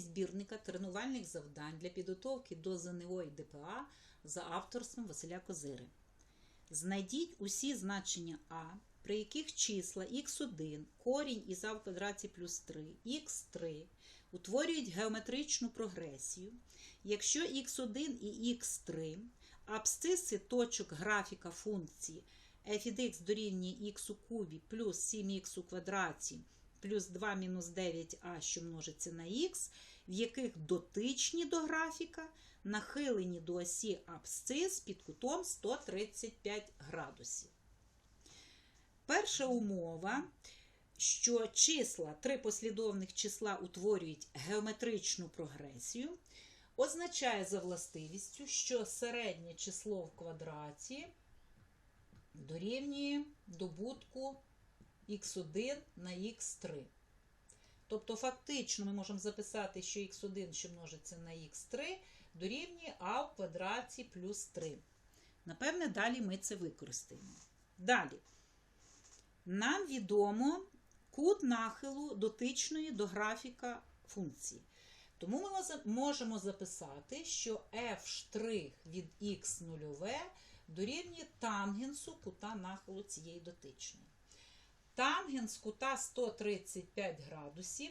збірника тренувальних завдань для підготовки до ЗНО і ДПА за авторством Василя Козири. Знайдіть усі значення А, при яких числа х1, корінь із а в квадраті плюс 3, х3 утворюють геометричну прогресію, якщо х1 і х3 абсциси точок графіка функції f від x дорівнює х у кубі плюс 7х у квадраті плюс 2 мінус 9а, що множиться на х, в яких дотичні до графіка нахилені до осі абсцис під кутом 135 градусів. Перша умова, що числа три послідовних числа утворюють геометричну прогресію, означає за властивістю, що середнє число в квадраті дорівнює добутку х1 на х3. Тобто, фактично, ми можемо записати, що х1, що множиться на х3, дорівнює а в квадраті плюс 3. Напевне, далі ми це використаємо. Далі. Нам відомо кут нахилу дотичної до графіка функції. Тому ми можемо записати, що f' від х нульове дорівнює тангенсу кута нахилу цієї дотичної. Тангенс кута 135 градусів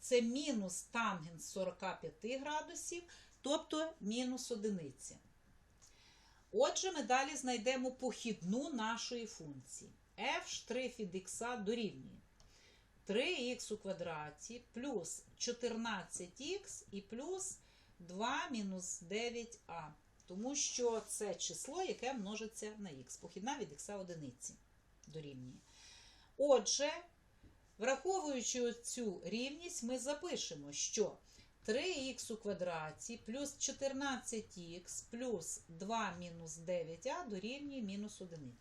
це мінус тангенс 45 градусів, тобто мінус одиниця. Отже, ми далі знайдемо похідну нашої функції. f' від х дорівнює 3х у квадраті плюс 14х і плюс 2 мінус 9а. Тому що це число, яке множиться на х. Похідна від х одиниці дорівнює. Отже, враховуючи цю рівність, ми запишемо, що 3х у квадраті плюс 14х плюс 2 мінус 9а дорівнює мінус 1.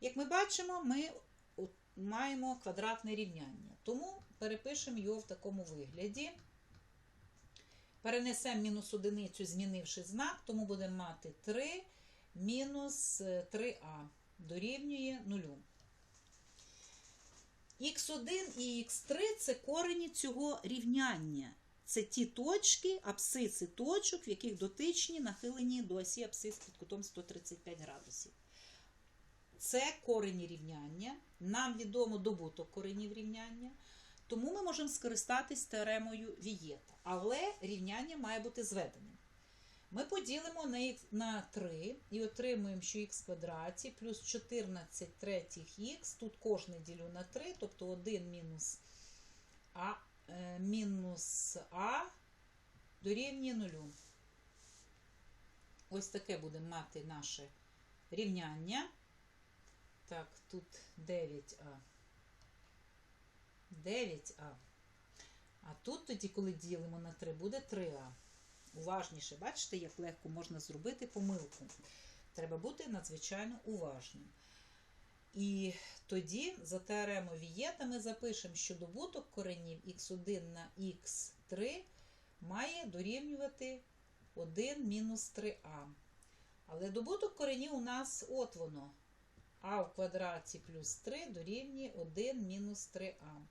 Як ми бачимо, ми маємо квадратне рівняння. Тому перепишемо його в такому вигляді. Перенесемо мінус одиницю, змінивши знак, тому будемо мати 3 мінус 3а дорівнює 0. Х1 і х3 це корені цього рівняння. Це ті точки, абсциси точок, в яких дотичні нахилені до осі абсцис під кутом 135 градусів. Це корені рівняння. Нам відомо добуток коренів рівняння. Тому ми можемо скористатись теоремою Вієта. Але рівняння має бути зведеним. Ми поділимо на, х, на 3 і отримуємо, що х квадраті плюс 14 третіх х, тут кожне ділю на 3, тобто 1 мінус а, е, мінус а дорівнює 0. Ось таке будемо мати наше рівняння. Так, тут 9а. 9а. А тут тоді, коли ділимо на 3, буде 3а. Уважніше, бачите, як легко можна зробити помилку. Треба бути надзвичайно уважним. І тоді, за теоремою Вієта, ми запишемо, що добуток коренів х1 на х3 має дорівнювати 1 мінус 3а. Але добуток коренів у нас от воно. а в квадраті плюс 3 дорівнює 1 мінус 3а.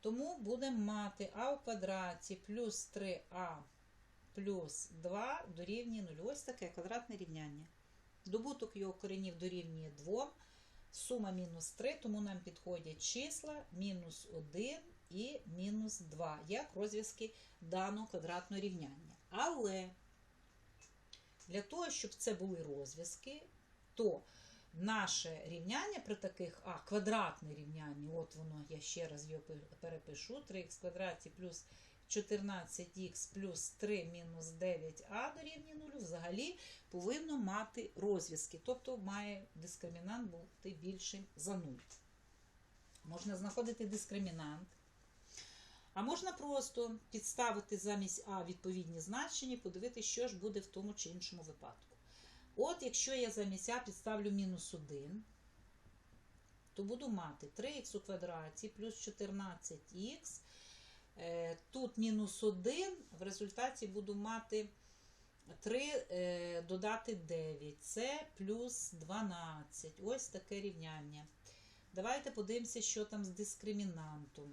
Тому будемо мати а в квадраті плюс 3а плюс 2 дорівнює 0. Ось таке квадратне рівняння. Добуток його коренів дорівнює 2. Сума мінус 3, тому нам підходять числа мінус 1 і мінус 2, як розв'язки даного квадратного рівняння. Але для того, щоб це були розв'язки, то наше рівняння при таких, а, квадратне рівняння, от воно, я ще раз його перепишу, 3х квадраті плюс 14х плюс 3 мінус 9а дорівнює 0 взагалі повинно мати розв'язки, тобто має дискримінант бути більшим за 0. Можна знаходити дискримінант. А можна просто підставити замість А відповідні значення подивитися, що ж буде в тому чи іншому випадку. От, якщо я замість А підставлю мінус 1, то буду мати 3х у квадраті плюс 14х Е, тут мінус 1, в результаті буду мати 3 е, додати 9. Це плюс 12. Ось таке рівняння. Давайте подивимося, що там з дискримінантом.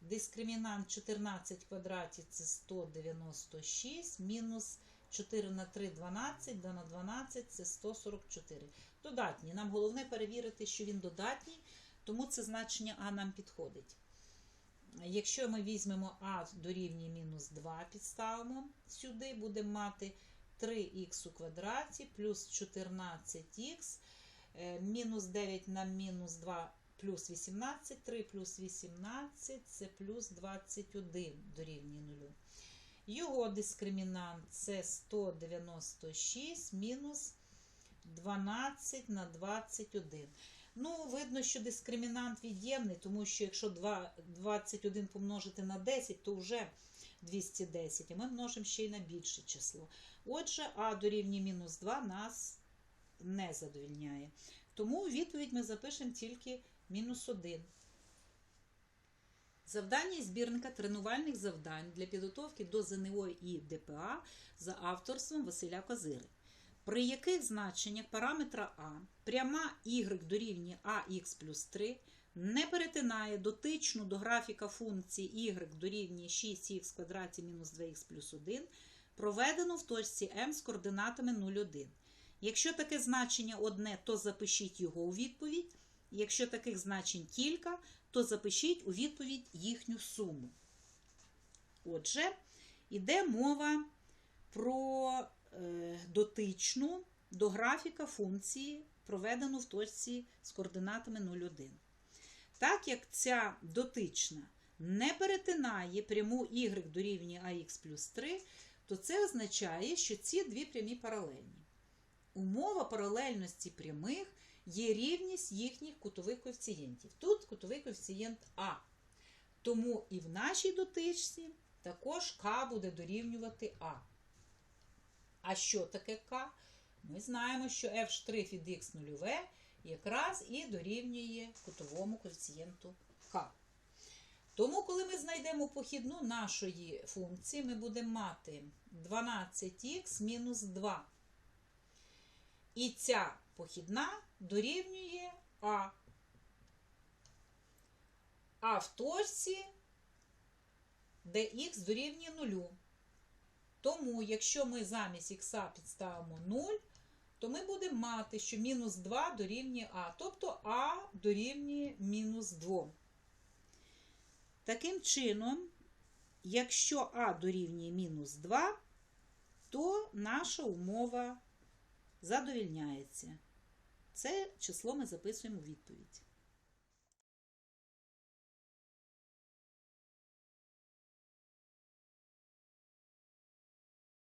Дискримінант 14 в квадраті це 196, мінус 4 на 3 12, да на 12 це 144. Додатній. Нам головне перевірити, що він додатній, тому це значення А нам підходить. Якщо ми візьмемо А дорівнює мінус 2, підставимо сюди, будемо мати 3х у квадраті плюс 14х, е, мінус 9 на мінус 2 плюс 18, 3 плюс 18 це плюс 21 дорівнює 0. Його дискримінант це 196 мінус 12 на 21. Ну, видно, що дискримінант від'ємний, тому що якщо 2, 21 помножити на 10, то вже 210, а ми множимо ще й на більше число. Отже, а дорівнює мінус 2 нас не задовільняє. Тому у відповідь ми запишемо тільки мінус 1. Завдання збірника тренувальних завдань для підготовки до ЗНО і ДПА за авторством Василя Козири. При яких значеннях параметра А пряма y дорівнює ax плюс 3 не перетинає дотичну до графіка функції y дорівнює 6х квадраті мінус 2х плюс 1, проведено в точці m з координатами 0,1. Якщо таке значення одне, то запишіть його у відповідь. Якщо таких значень кілька, то запишіть у відповідь їхню суму. Отже, йде мова про дотичну до графіка функції, проведену в точці з координатами 0,1. Так як ця дотична не перетинає пряму y дорівнює ax плюс 3, то це означає, що ці дві прямі паралельні. Умова паралельності прямих є рівність їхніх кутових коефіцієнтів. Тут кутовий коефіцієнт А. Тому і в нашій дотичці також К буде дорівнювати А. А що таке К? Ми знаємо, що f' від х нульове якраз і дорівнює кутовому коефіцієнту К. Тому, коли ми знайдемо похідну нашої функції, ми будемо мати 12х мінус 2. І ця похідна дорівнює А. А в точці, де х дорівнює 0. Тому, якщо ми замість х підставимо 0, то ми будемо мати, що мінус 2 дорівнює А. Тобто А дорівнює мінус 2. Таким чином, якщо А дорівнює мінус 2, то наша умова задовільняється. Це число ми записуємо у відповідь.